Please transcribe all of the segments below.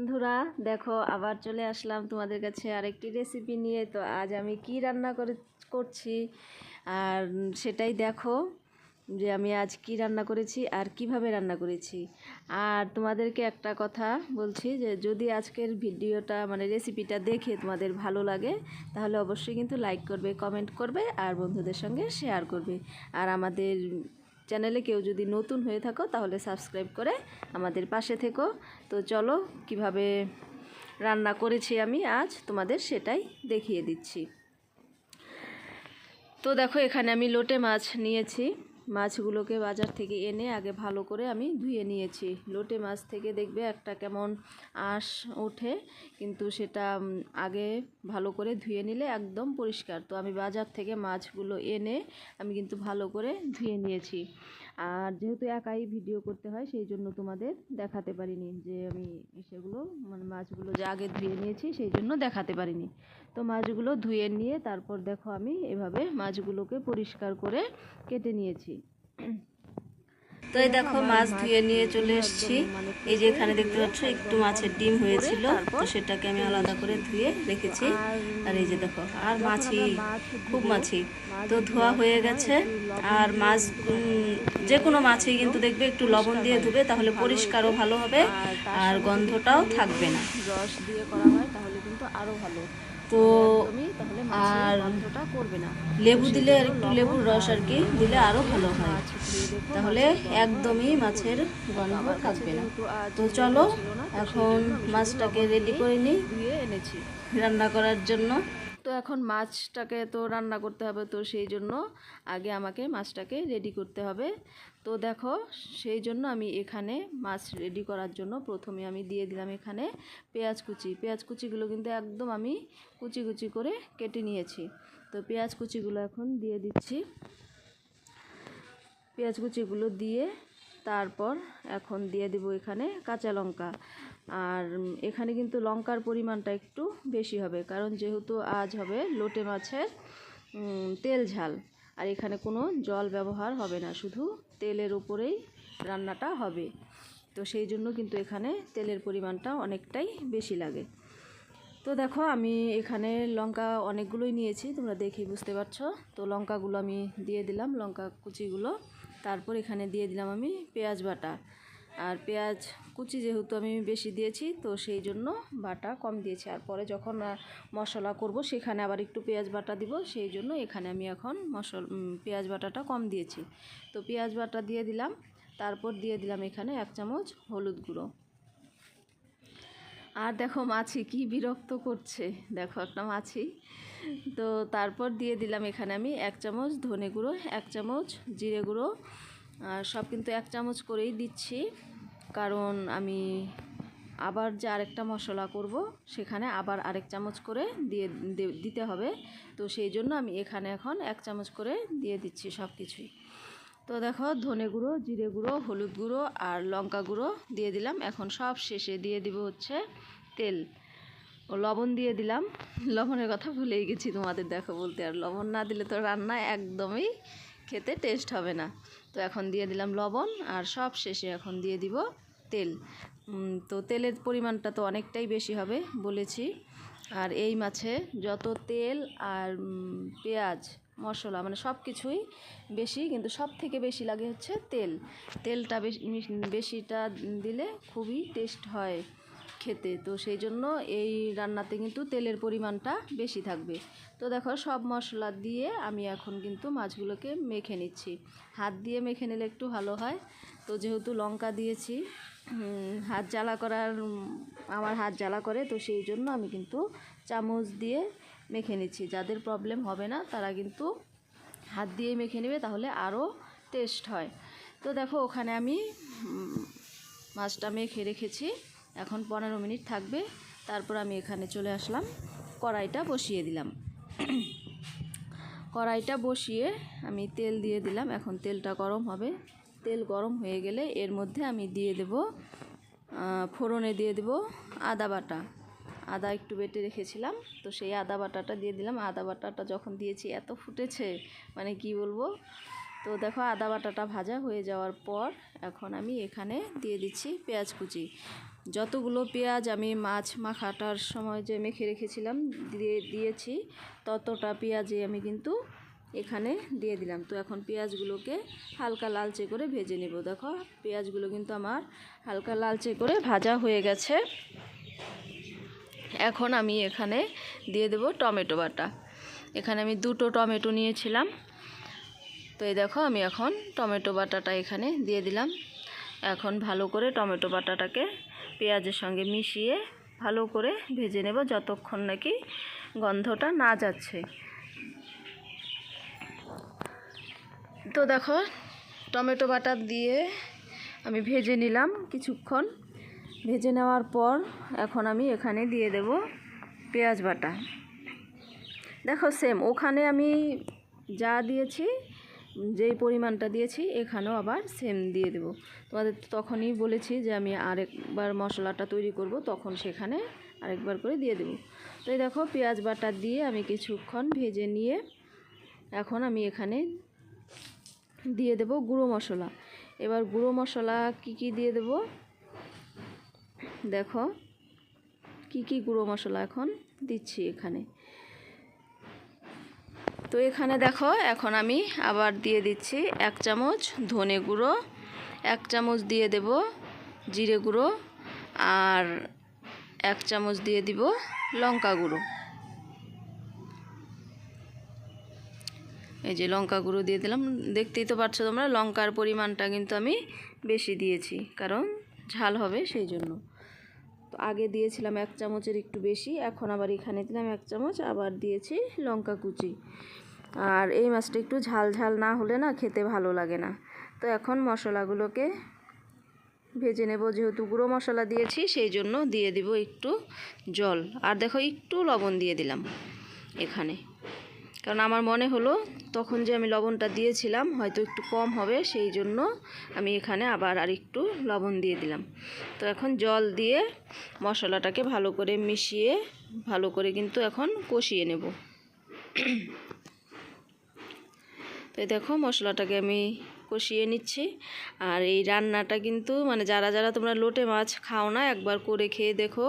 বন্ধুরা, দেখো, আবার চলে আসলাম তোমাদের কাছে আরেকটি রেসিপি নিয়ে। তো আজ আমি কি রান্না করে, করছি? আর সেটাই দেখো যে আমি আজ কি রান্না করেছি আর কীভাবে রান্না করেছি। আর তোমাদেরকে একটা কথা বলছি যে, যদি আজকের ভিডিওটা মানে রেসিপিটা দেখে তোমাদের ভালো লাগে, তাহলে অবশ্যই কিন্তু লাইক করবে কমেন্ট করবে, আর বন্ধুদের সঙ্গে শেয়ার করবে। আর আমাদের চ্যানেলে কেউ যদি নতুন হয়ে থাকো, তাহলে সাবস্ক্রাইব করে আমাদের পাশে থেকো। তো চলো, কীভাবে রান্না করেছি আমি আজ, তোমাদের সেটাই দেখিয়ে দিচ্ছি। তো দেখো, এখানে আমি লোটে মাছ নিয়েছি। মাছগুলোকে বাজার থেকে এনে আগে ভালো করে আমি ধুয়ে নিয়েছি। লোটে মাছ থেকে দেখবে একটা কেমন আঁশ ওঠে, কিন্তু সেটা আগে ভালো করে ধুয়ে নিলে একদম পরিষ্কার। তো আমি বাজার থেকে মাছগুলো এনে আমি কিন্তু ভালো করে ধুয়ে নিয়েছি। আর যেহেতু একাই ভিডিও করতে হয়, সেই জন্য তোমাদের দেখাতে পারিনি যে আমি সেগুলো মানে মাছগুলো যে আগে ধুয়ে নিয়েছি, সেই জন্য দেখাতে পারিনি। তো মাছগুলো ধুয়ে নিয়ে তারপর দেখো আমি এভাবে মাছগুলোকে পরিষ্কার করে কেটে নিয়েছি। তো এই দেখো মাছ ধুয়ে নিয়ে চলে এসেছি। এই যে এখানে দেখতে পাচ্ছ, একটু মাছের ডিম হয়েছিল, তো সেটাকে আমি আলাদা করে ধুয়ে রেখেছি। আর এই যে দেখো, আর মাছি, খুব মাছি। তো ধোয়া হয়ে গেছে, আর মাছ যে কোনো মাছই কিন্তু দেখবে একটু লবণ দিয়ে ধুবে, তাহলে পরিষ্কারও ভালো হবে, আর গন্ধটাও থাকবে না। রস দিয়ে করা হয়, তাহলে কিন্তু আরও ভালো। তো আর মাছের করবে না। লেবু দিলে আর একটু লেবুর রস আর কি দিলে আরও ভালো হয়। তাহলে একদমই মাছের গন্ধ থাকবে না। তো চলো এখন মাছটাকে রেডি করে নিই রান্না করার জন্য। তো এখন মাছটাকে তো রান্না করতে হবে তো সেই জন্য আগে আমাকে মাছটাকে রেডি করতে হবে। তো দেখো, সেই জন্য আমি এখানে মাছ রেডি করার জন্য প্রথমে আমি দিয়ে দিলাম এখানে পেঁয়াজ কুচি। পেঁয়াজ কুচিগুলো কিন্তু একদম আমি কুচি কুচি করে কেটে নিয়েছি। তো পেঁয়াজ কুচিগুলো এখন দিয়ে দিচ্ছি। পেঁয়াজ কুচিগুলো দিয়ে তারপর এখন দিয়ে দেবো এখানে কাঁচা লঙ্কা। আর এখানে কিন্তু লঙ্কার পরিমাণটা একটু বেশি হবে, কারণ যেহেতু আজ হবে লোটে মাছের তেল ঝাল। আর এখানে কোনো জল ব্যবহার হবে না, শুধু তেলের উপরেই রান্নাটা হবে। তো সেই জন্য কিন্তু এখানে তেলের পরিমাণটা অনেকটাই বেশি লাগে। তো দেখো, আমি এখানে লঙ্কা অনেকগুলোই নিয়েছি, তোমরা দেখি বুঝতে পারছ। তো লঙ্কাগুলো আমি দিয়ে দিলাম, লঙ্কা কুচিগুলো। তারপর এখানে দিয়ে দিলাম আমি পেঁয়াজ বাটা। আর পেঁয়াজ কুচি যেহেতু আমি বেশি দিয়েছি, তো সেই জন্য বাটা কম দিয়েছি। আর পরে যখন মশলা করব, সেখানে আবার একটু পেঁয়াজ বাটা দিব। সেই জন্য এখানে আমি এখন মশলা পেঁয়াজ বাটাটা কম দিয়েছি। তো পেঁয়াজ বাটা দিয়ে দিলাম। তারপর দিয়ে দিলাম এখানে এক চামচ হলুদ গুঁড়ো। আর দেখো মাছি কি বিরক্ত করছে। দেখো একটা মাছি। তো তারপর দিয়ে দিলাম এখানে আমি এক চামচ ধনে গুঁড়ো, এক চামচ জিরে গুঁড়ো আর সব কিন্তু এক চামচ করেই দিচ্ছি, কারণ আমি আবার যে আরেকটা মশলা করব, সেখানে আবার আরেক চামচ করে দিয়ে দিতে হবে। তো সেই জন্য আমি এখানে এখন এক চামচ করে দিয়ে দিচ্ছি সব কিছুই। তো দেখো, ধনে গুঁড়ো, জিরে গুঁড়ো, হলুদ গুঁড়ো আর লঙ্কা গুঁড়ো দিয়ে দিলাম। এখন সব শেষে দিয়ে দিব হচ্ছে তেল। ও, লবণ দিয়ে দিলাম। লবণের কথা ভুলেই গেছি তোমাদের দেখো বলতে, আর লবণ না দিলে তো রান্না একদমই খেতে টেস্ট হবে না। তো এখন দিয়ে দিলাম লবণ আর সব শেষে এখন দিয়ে দিব তেল। তো তেলের পরিমাণটা তো অনেকটাই বেশি হবে বলেছি। আর এই মাছে যত তেল আর পেঁয়াজ, মশলা মানে সব কিছুই বেশি, কিন্তু সব থেকে বেশি লাগে হচ্ছে তেল। তেলটা বেশি, বেশিটা দিলে খুবই টেস্ট হয়। খেতে। তো সেই জন্য এই রান্নাতে কিন্তু তেলের পরিমাণটা বেশি থাকবে। তো দেখো সব মশলা দিয়ে আমি এখন কিন্তু মাছগুলোকে মেখে নিচ্ছি। হাত দিয়ে মেখে নিলে একটু ভালো হয়। তো যেহেতু লঙ্কা দিয়েছি হাত জ্বালা করার, আমার হাত জ্বালা করে, তো সেই জন্য আমি কিন্তু চামচ দিয়ে মেখে নিচ্ছি। যাদের প্রবলেম হবে না, তারা কিন্তু হাত দিয়ে মেখে নেবে, তাহলে আরও টেস্ট হয়। তো দেখো ওখানে আমি মাছটা মেখে রেখেছি। এখন পনেরো মিনিট থাকবে। তারপর আমি এখানে চলে আসলাম। কড়াইটা বসিয়ে দিলাম। কড়াইটা বসিয়ে আমি তেল দিয়ে দিলাম। এখন তেলটা গরম হবে। তেল গরম হয়ে গেলে এর মধ্যে আমি দিয়ে দেব ফোড়নে দিয়ে দেব আদা বাটা। আদা একটু বেটে রেখেছিলাম। তো সেই আদা বাটাটা দিয়ে দিলাম। আদা বাটাটা যখন দিয়েছি, এত ফুটেছে মানে কি বলব? তো দেখো, আদা বাটাটা ভাজা হয়ে যাওয়ার পর এখন আমি এখানে দিয়ে দিচ্ছি পেঁয়াজ কুচি। যতগুলো পেঁয়াজ আমি মাছ মাখাটার সময় যে মেখে রেখেছিলাম, দিয়ে দিয়েছি, ততটা পেঁয়াজে আমি কিন্তু এখানে দিয়ে দিলাম। তো এখন পেঁয়াজগুলোকে হালকা লালচে করে ভেজে নেব। দেখো, পেঁয়াজগুলো কিন্তু আমার হালকা লালচে করে ভাজা হয়ে গেছে। এখন আমি এখানে দিয়ে দেব টমেটো বাটা। এখানে আমি দুটো টমেটো নিয়েছিলাম। তো এই দেখো, আমি এখন টমেটো বাটাটা এখানে দিয়ে দিলাম। এখন ভালো করে টমেটো বাটাটাকে পেঁয়াজের সঙ্গে মিশিয়ে ভালো করে ভেজে নেব যতক্ষণ নাকি গন্ধটা না যাচ্ছে। তো দেখো, টমেটো বাটা দিয়ে আমি ভেজে নিলাম কিছুক্ষণ। ভেজে নেওয়ার পর এখন আমি এখানে দিয়ে দেব পেঁয়াজ বাটা। দেখো সেম ওখানে আমি যা দিয়েছি যেই পরিমাণটা দিয়েছি, এখানেও আবার সেম দিয়ে দেব। তোমাদের তখনই বলেছি যে আমি আরেকবার মশলাটা তৈরি করব, তখন সেখানে আরেকবার করে দিয়ে দেব। তো এই দেখো, পেঁয়াজ বাটা দিয়ে আমি কিছুক্ষণ ভেজে নিয়ে এখন আমি এখানে দিয়ে দেব গুঁড়ো মশলা। এবার গুঁড়ো মশলা কি কি দিয়ে দেব? দেখো, কি কি গুঁড়ো মশলা এখন দিচ্ছি এখানে। তো এখানে দেখো, এখন আমি আবার দিয়ে দিচ্ছি এক চামচ ধনে গুঁড়ো, এক চামচ দিয়ে দেব জিরে গুঁড়ো, আর এক চামচ দিয়ে দিব লঙ্কা গুঁড়ো। এই যে লঙ্কা গুঁড়ো দিয়ে দিলাম। দেখতেই তো পারছ তোমরা, লঙ্কার পরিমাণটা কিন্তু আমি বেশি দিয়েছি, কারণ ঝাল হবে সেই জন্য। তো আগে দিয়েছিলাম এক চামচের একটু বেশি, এখন আবার এখানে দিলাম এক চামচ, আবার দিয়েছি লঙ্কা কুচি। আর এই মাছটা একটু ঝাল ঝাল না হলে না খেতে ভালো লাগে না। তো এখন মশলাগুলোকে ভেজে নেব, যেহেতু গুঁড়ো মশলা দিয়েছি, সেই জন্য দিয়ে দিব একটু জল। আর দেখো একটু লবণ দিয়ে দিলাম এখানে। কারণ আমার মনে হলো তখন যে আমি লবণটা দিয়েছিলাম হয়তো একটু কম হবে, সেই জন্য আমি এখানে আবার আর একটু লবণ দিয়ে দিলাম। তো এখন জল দিয়ে মশলাটাকে ভালো করে মিশিয়ে, ভালো করে কিন্তু এখন কষিয়ে নেব। তো দেখো মশলাটাকে আমি কষিয়ে নিচ্ছি। আর এই রান্নাটা কিন্তু মানে যারা যারা তোমরা লোটে মাছ খাও না, একবার করে খেয়ে দেখো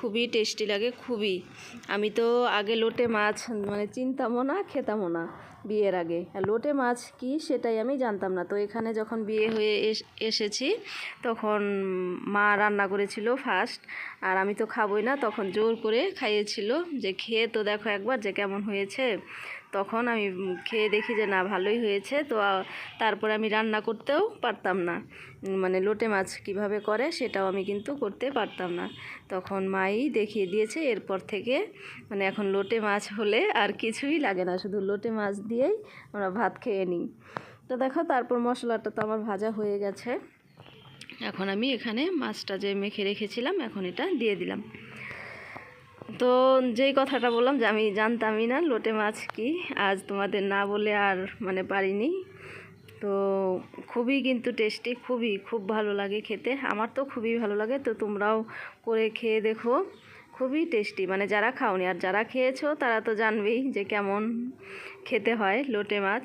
খুবই টেস্টি লাগে, খুবই। আমি তো আগে লোটে মাছ মানে চিনতামও না, খেতামও না বিয়ের আগে। লোটে মাছ কি সেটাই আমি জানতাম না। তো এখানে যখন বিয়ে হয়ে এস- এসেছি, তখন মা রান্না করেছিল ফার্স্ট আর আমি তো খাবই না। তখন জোর করে খাইয়েছিল যে, খেয়ে তো দেখো একবার যে, কেমন হয়েছে। তখন আমি খেয়ে দেখি যে, না, ভালোই হয়েছে। তো তারপরে আমি রান্না করতেও পারতাম না। মানে লোটে মাছ কীভাবে করে সেটাও আমি কিন্তু করতে পারতাম না। তখন মাই দেখিয়ে দিয়েছে, এরপর থেকে মানে এখন লোটে মাছ হলে আর কিছুই লাগে না, শুধু লোটে মাছ দিয়েই আমরা ভাত খেয়ে নিই। তো দেখো, তারপর মশলাটা তো আমার ভাজা হয়ে গেছে। এখন আমি এখানে মাছটা যে মেখে রেখেছিলাম, এখন এটা দিয়ে দিলাম। তো যেই কথাটা বললাম যে আমি জানতামই না লোটে মাছ কি, আজ তোমাদের না বলে আর মানে পারিনি। তো খুবই কিন্তু টেস্টি খুবই, খুব ভালো লাগে খেতে। আমার তো খুবই ভালো লাগে, তো তোমরাও করে খেয়ে দেখো। খুবই টেস্টি মানে যারা খাওনি, আর যারা খেয়েছো, তারা তো জানবেই যে কেমন খেতে হয় লোটে মাছ।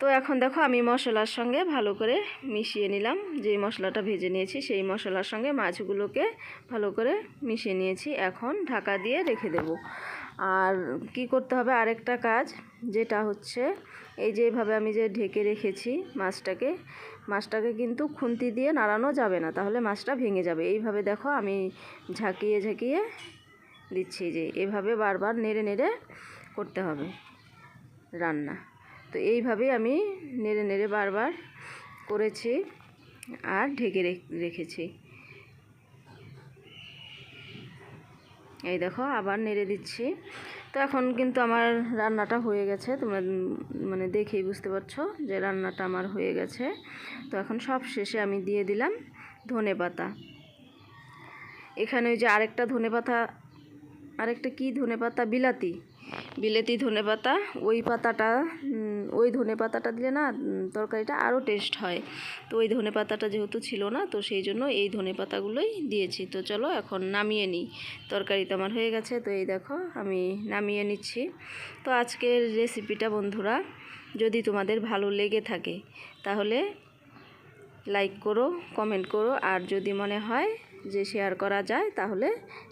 তো এখন দেখো, আমি মশলার সঙ্গে ভালো করে মিশিয়ে নিলাম। যে মশলাটা ভেজে নিয়েছি, সেই মশলার সঙ্গে মাছগুলোকে ভালো করে মিশিয়ে নিয়েছি। এখন ঢাকা দিয়ে রেখে দেব। আর কি করতে হবে? আরেকটা কাজ যেটা হচ্ছে, এই যে এইভাবে আমি যে ঢেকে রেখেছি মাছটাকে মাছটাকে কিন্তু খুন্তি দিয়ে নাড়ানো যাবে না, তাহলে মাছটা ভেঙে যাবে। এইভাবে দেখো আমি ঝাঁকিয়ে ঝাঁকিয়ে দিচ্ছি, যে এভাবে বারবার নেড়ে নেড়ে করতে হবে রান্না। তো এইভাবেই আমি নেড়ে নেড়ে বারবার করেছি আর ঢেকে রেখ- রেখেছি। এই দেখো, আবার নেড়ে দিচ্ছি। তো এখন কিন্তু আমার রান্নাটা হয়ে গেছে। তোমরা মানে দেখেই বুঝতে পারছ যে রান্নাটা আমার হয়ে গেছে। তো এখন সব শেষে আমি দিয়ে দিলাম ধনে পাতা। এখানে ওই যে আরেকটা ধনে পাতা, আরেকটা কি ধনে পাতা? বিলাতি। বিলেতি ধনে পাতা ওই পাতাটা ওই ধনে পাতাটা দিলে না তরকারিটা আরও টেস্ট হয়। তো ওই ধনে পাতাটা যেহেতু ছিল না, তো সেই জন্য এই ধনে পাতাগুলোই দিয়েছি। তো চলো এখন নামিয়ে নিই। তরকারি তো আমার হয়ে গেছে, তো এই দেখো আমি নামিয়ে নিচ্ছি। তো আজকের রেসিপিটা বন্ধুরা, যদি তোমাদের ভালো লেগে থাকে, তাহলে লাইক করো কমেন্ট করো, আর যদি মনে হয় যে শেয়ার করা যায়, তাহলে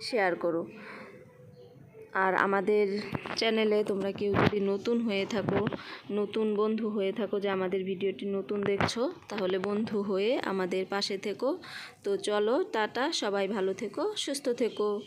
শেয়ার করো। আর আমাদের চ্যানেলে তোমরা কেউ যদি নতুন হয়ে থাকো, নতুন বন্ধু হয়ে থাকো যে আমাদের ভিডিওটি নতুন দেখছ, তাহলে বন্ধু হয়ে আমাদের পাশে থেকো। তো চলো, টাটা, সবাই ভালো থেকো, সুস্থ থেকো।